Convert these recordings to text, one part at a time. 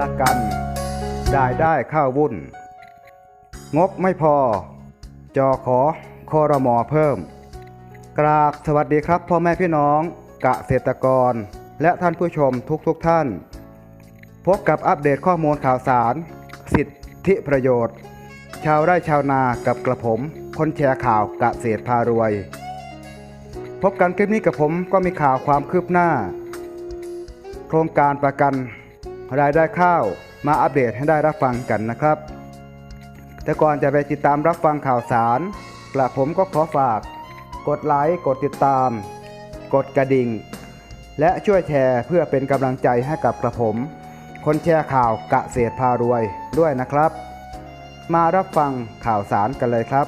ประกันรายได้ข้าววุ่น งบไม่พอ จอขอคอรมอเพิ่ม กราบสวัสดีครับพ่อแม่พี่น้องเกษตรกร และท่านผู้ชมทุกๆทท่าน พบกับอัปเดตข้อมูลข่าวสาร สิทธิประโยชน์ ชาวไร่ชาวนากับกระผมคนแชร์ข่าวเกษตรพารวย พบกันคลิปนี้กับผมก็มีข่าวความคืบหน้า โครงการประกัน รายได้ข้าวมาอัปเดตให้ได้รับฟังกันนะครับ แต่ก่อนจะไปติดตามรับฟังข่าวสารกระผมก็ขอฝาก กดไลค์กดติดตาม กดกระดิ่ง และช่วยแชร์เพื่อเป็นกำลังใจให้กับกระผม คนแชร์ข่าวกะเศษพารวยด้วยนะครับ มารับฟังข่าวสารกันเลยครับ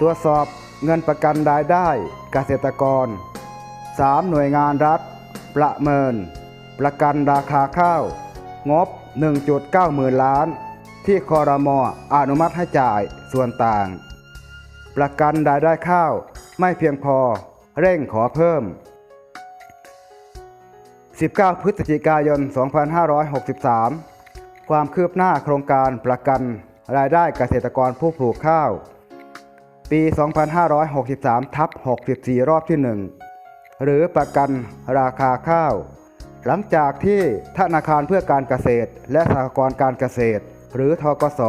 ตรวจสอบเงินประกันรายได้เกษตรกร 3 หน่วยงานรัฐ ประเมิน ประกันราคาข้าว งบ 1.9หมื่นล้าน ที่คอรมออนุมัติให้จ่ายส่วนต่าง ประกันรายได้ข้าวไม่เพียงพอเร่งขอเพิ่ม 19 พฤศจิกายน 2563 ความคืบหน้าโครงการประกันรายได้เกษตรกรผู้ปลูกข้าว ปี 2563 ทับ 64 รอบที่ 1 หรือประกันราคาข้าว หลังจากที่ธนาคารเพื่อการเกษตร และสหกรณ์การเกษตร หรือทกส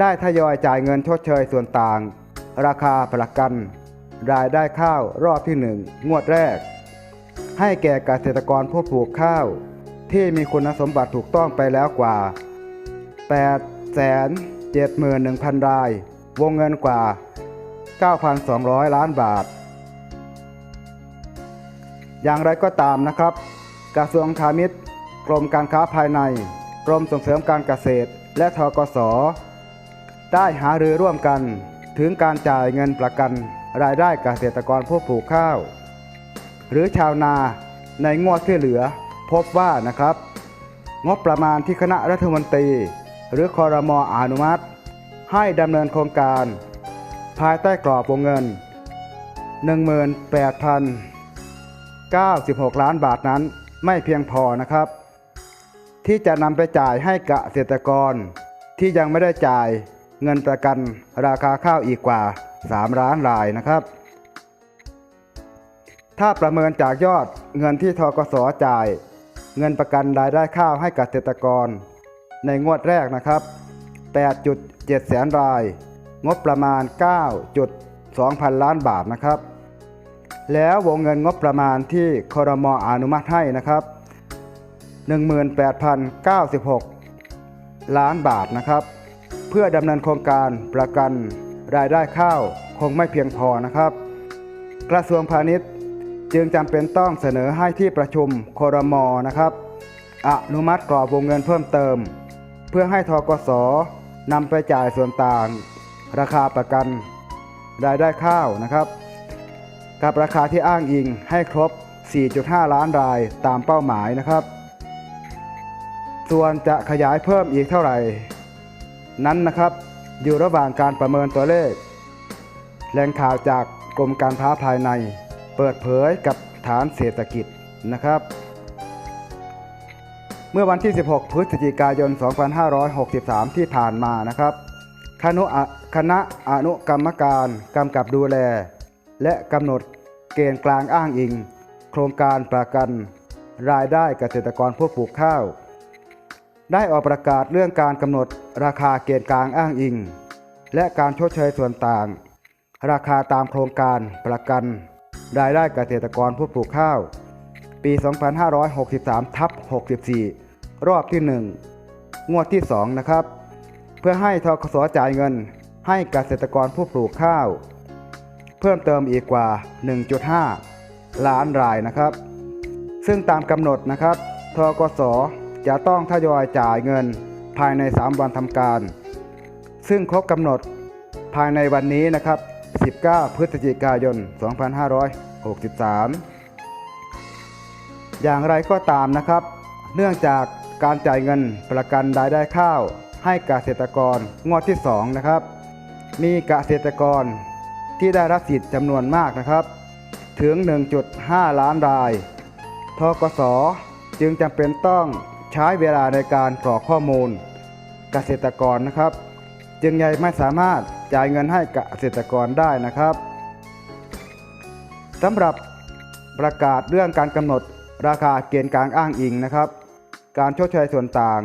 ได้ทยอยจ่ายเงินชดเชยส่วนต่าง ราคาประกัน รายได้ข้าวรอบที่ 1 งวดแรก ให้แก่เกษตรกรผู้ปลูกข้าว ที่มีคุณสมบัติถูกต้องไปแล้วกว่า 871,000 ราย วงเงินกว่า 9,200 ล้านบาท อย่างไรก็ตามนะครับ กระทรวงพาณิชย์กรมการค้าภายใน กรมส่งเสริมการเกษตร และทกสได้หารือร่วมกัน ถึงการจ่ายเงินประกันรายได้เกษตรกรผู้ปลูกข้าว หรือชาวนาในงวดที่เหลือพบว่านะครับ งบประมาณที่คณะรัฐมนตรี หรือคอรมออนุมัติ ให้ดำเนินโครงการ ภายใต้กรอบวงเงิน 96 ล้านบาทนั้นไม่เพียงพอนะครับ ที่จะนำไปจ่ายให้เกษตรกร ที่ยังไม่ได้จ่ายเงินประกันราคาข้าวอีกกว่า 3 ล้านรายนะครับ ถ้าประเมินจากยอดเงินที่ทกสจ่าย เงินประกันรายได้ข้าวให้เกษตรกร ในงวดแรกนะครับ 8.7 แสนราย งบประมาณ 9.2 พันล้านบาทนะครับ แล้ววงเงินงบประมาณที่ครมออนุมัติให้นะครับ 18,096 ล้านบาทนะครับ เพื่อดำเนินโครงการประกันรายได้ข้าวคงไม่เพียงพอนะครับ กระทรวงพาณิชย์จึงจำเป็นต้องเสนอให้ที่ประชุมครมนะครับ อนุมัติกรอบวงเงินเพิ่มเติม เพื่อให้ทกสนำไปจ่ายส่วนต่าง ราคาประกัน รายได้ข้าวนะครับ กับราคาที่อ้างอิงให้ครบ 4.5 ล้านรายตามเป้าหมายนะครับ ส่วนจะขยายเพิ่มอีกเท่าไหร่ นั้นนะครับอยู่ระหว่างการประเมินตัวเลข แหล่งข่าวจากกรมการค้าภายใน เปิดเผยกับฐานเศรษฐกิจนะครับ เมื่อวันที่ 16 พฤศจิกายน 2563 ที่ผ่านมานะครับ คณะอะคณะอนุกรรมการกำกับดูแล และกำหนดเกณฑ์กลางอ้างอิง โครงการประกัน รายได้เกษตรกรผู้ปลูกข้าว ได้ออกประกาศเรื่องการกำหนดราคาเกณฑ์กลางอ้างอิง และการชดเชยส่วนต่าง ราคาตามโครงการประกัน รายได้เกษตรกรผู้ปลูกข้าว ปี 2563ทับ64 รอบที่ 1 งวดที่ 2 นะครับ เพื่อให้ทกสจ่ายเงินให้เกษตรกรผู้ปลูกข้าว เพิ่มเติมอีกกว่า 1.5 ล้านรายนะครับ ซึ่งตามกำหนดนะครับทกสจะต้องทยอยจ่ายเงินภายใน 3 วันทำการ ซึ่งครบกำหนดภายในวันนี้นะครับ 19 พฤศจิกายน 2563 อย่างไรก็ตามนะครับ เนื่องจากการจ่ายเงินประกันรายได้ข้าว ให้เกษตรกรงวดที่ 2 นะครับ มีเกษตรกร ที่ได้รับสิทธิ์จำนวนมากนะครับ ถึง 1.5 ล้านรายทกสจึงจำเป็นต้องใช้เวลาในการกรอกข้อมูล เกษตรกรนะครับ จึงยังไม่สามารถจ่ายเงินให้เกษตรกรได้นะครับสำหรับประกาศเรื่องการกำหนดราคาเกณฑ์กลางอ้างอิงนะครับ การชดเชยส่วนต่าง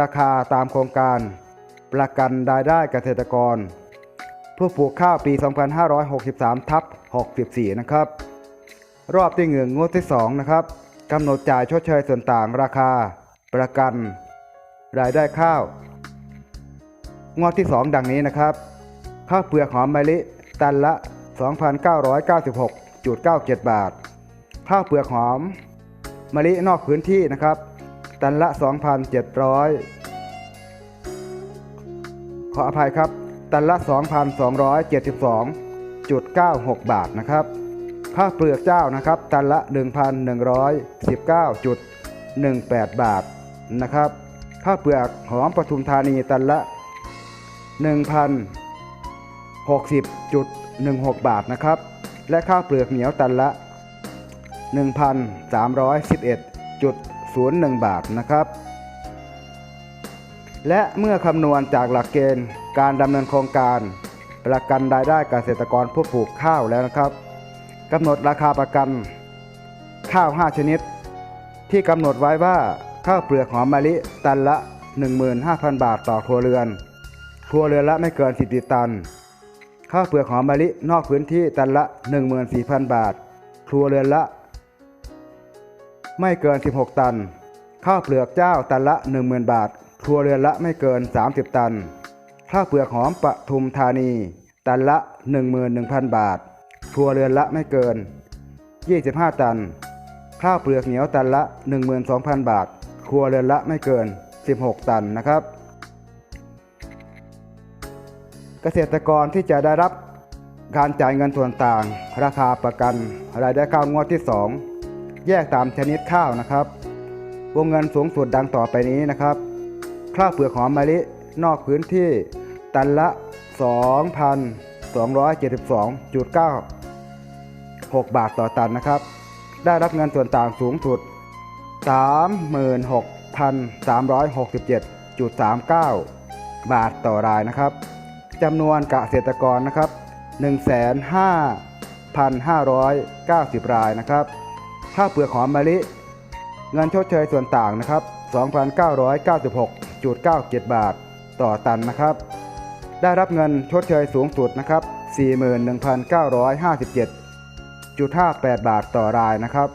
ราคาตามโครงการ ประกันรายได้เกษตรกร ผู้ปลูกข้าวปี 2563 ทับ 64 นะครับ รอบที่หนึ่งงวดที่ 2 นะครับกำหนดจ่ายชดเชยส่วนต่างราคา ประกัน รายได้ข้าว งวดที่ 2 ดังนี้นะครับ ข้าวเปลือกหอมมะลิ ตันละ 2,996.97 บาท ข้าวเปลือกหอมมะลินอกพื้นที่นะครับ ตันละ 2,700 ขออภัยครับ ตันละ 2,272.96 บาทนะครับข้าวเปลือกเจ้านะครับ ตันละ 1,119.18 บาทนะครับข้าวเปลือกหอมปทุมธานีตันละ 1,060.16 บาทนะครับ และข้าวเปลือกเหนียวตันละ 1,311.01 บาทนะครับ และเมื่อคำนวณจากหลักเกณฑ์ การดำเนินโครงการ ประกันรายได้เกษตรกรผู้ปลูกข้าวแล้วนะครับกำหนดราคาประกัน ข้าว 5 ชนิด ที่กำหนดไว้ว่าข้าวเปลือกหอมมะลิตันละ 15,000 บาทต่อครัวเรือน ครัวเรือนละไม่เกิน10ตัน ข้าวเปลือกหอมมะลินอกพื้นที่ตันละ 14,000 บาท ครัวเรือนละ ไม่เกิน 16 ตัน ข้าวเปลือกเจ้าตันละ 10,000 บาท ครัวเรือนละไม่เกิน 30 ตัน ข้าวเปลือกหอมปทุมธานี ตันละ 11,000 บาท ครัวเรือนละไม่เกิน 25 ตัน ข้าวเปลือกเหนียวตันละ 12,000 บาท ครัวเรือนละไม่เกิน 16 ตันนะครับ เกษตรกรที่จะได้รับการจ่ายเงินส่วนต่าง ราคาประกัน รายได้ข้าวงวดที่ 2 แยกตามชนิดข้าวนะครับ วงเงินสูงสุดดังต่อไปนี้นะครับ ข้าวเปลือกหอมมะลินอกพื้นที่ตันละ 2,272.96 บาทต่อตันนะครับ ได้รับเงินส่วนต่างสูงสุด 36,367.39 บาทต่อรายนะครับจำนวนเกษตรกรนะครับ105,590 รายนะครับข้าวเปลือกหอมมะลิ เงินชดเชยส่วนต่างนะครับ 2,996.97 บาท ต่อตันนะครับ ได้รับเงินชดเชยสูงสุดนะครับ 41,957.58 บาทต่อรายนะครับ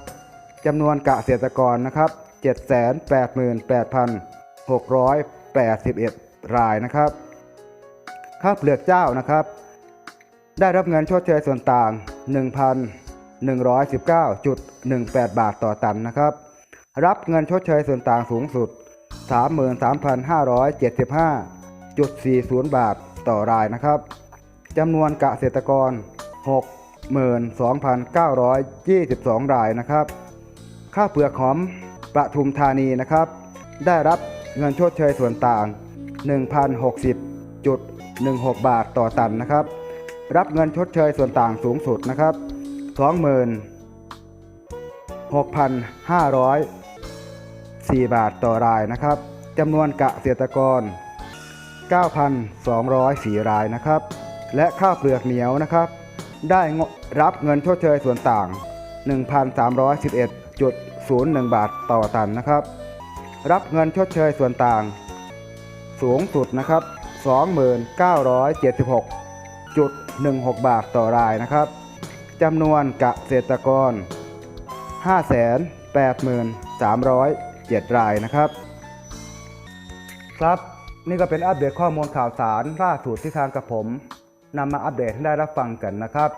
จำนวนเกษตรกรนะครับ 788,681 รายนะครับข้าวเปลือกเจ้านะครับ ได้รับเงินชดเชยส่วนต่าง 1,119.18 บาทต่อตันนะครับ รับเงินชดเชยส่วนต่างสูงสุด 33,575.40 บาทต่อรายนะครับจำนวนเกษตรกร 62,922 รายนะครับ ข้าวเปลือกหอมประทุมธานีนะครับ ได้รับเงินชดเชยส่วนต่าง 1,060.16 บาทต่อตันนะครับ รับเงินชดเชยส่วนต่างสูงสุดนะครับ 4 บาทต่อรายนะครับจำนวนเกษตรกร 9,204 รายนะครับ และข้าวเปลือกเหนียวนะครับ ได้รับเงินชดเชยส่วนต่าง 1,311.01 บาทต่อตันนะครับ รับเงินชดเชยส่วนต่าง สูงสุดนะครับ 2976.16 บาทต่อรายนะครับจำนวนเกษตรกร 7 รายนะครับ ครับนี่ก็เป็นอัปเดตข้อมูลข่าวสารล่าสุดที่ทางกับผมนำมาอัปเดตให้ได้รับฟังกันนะครับ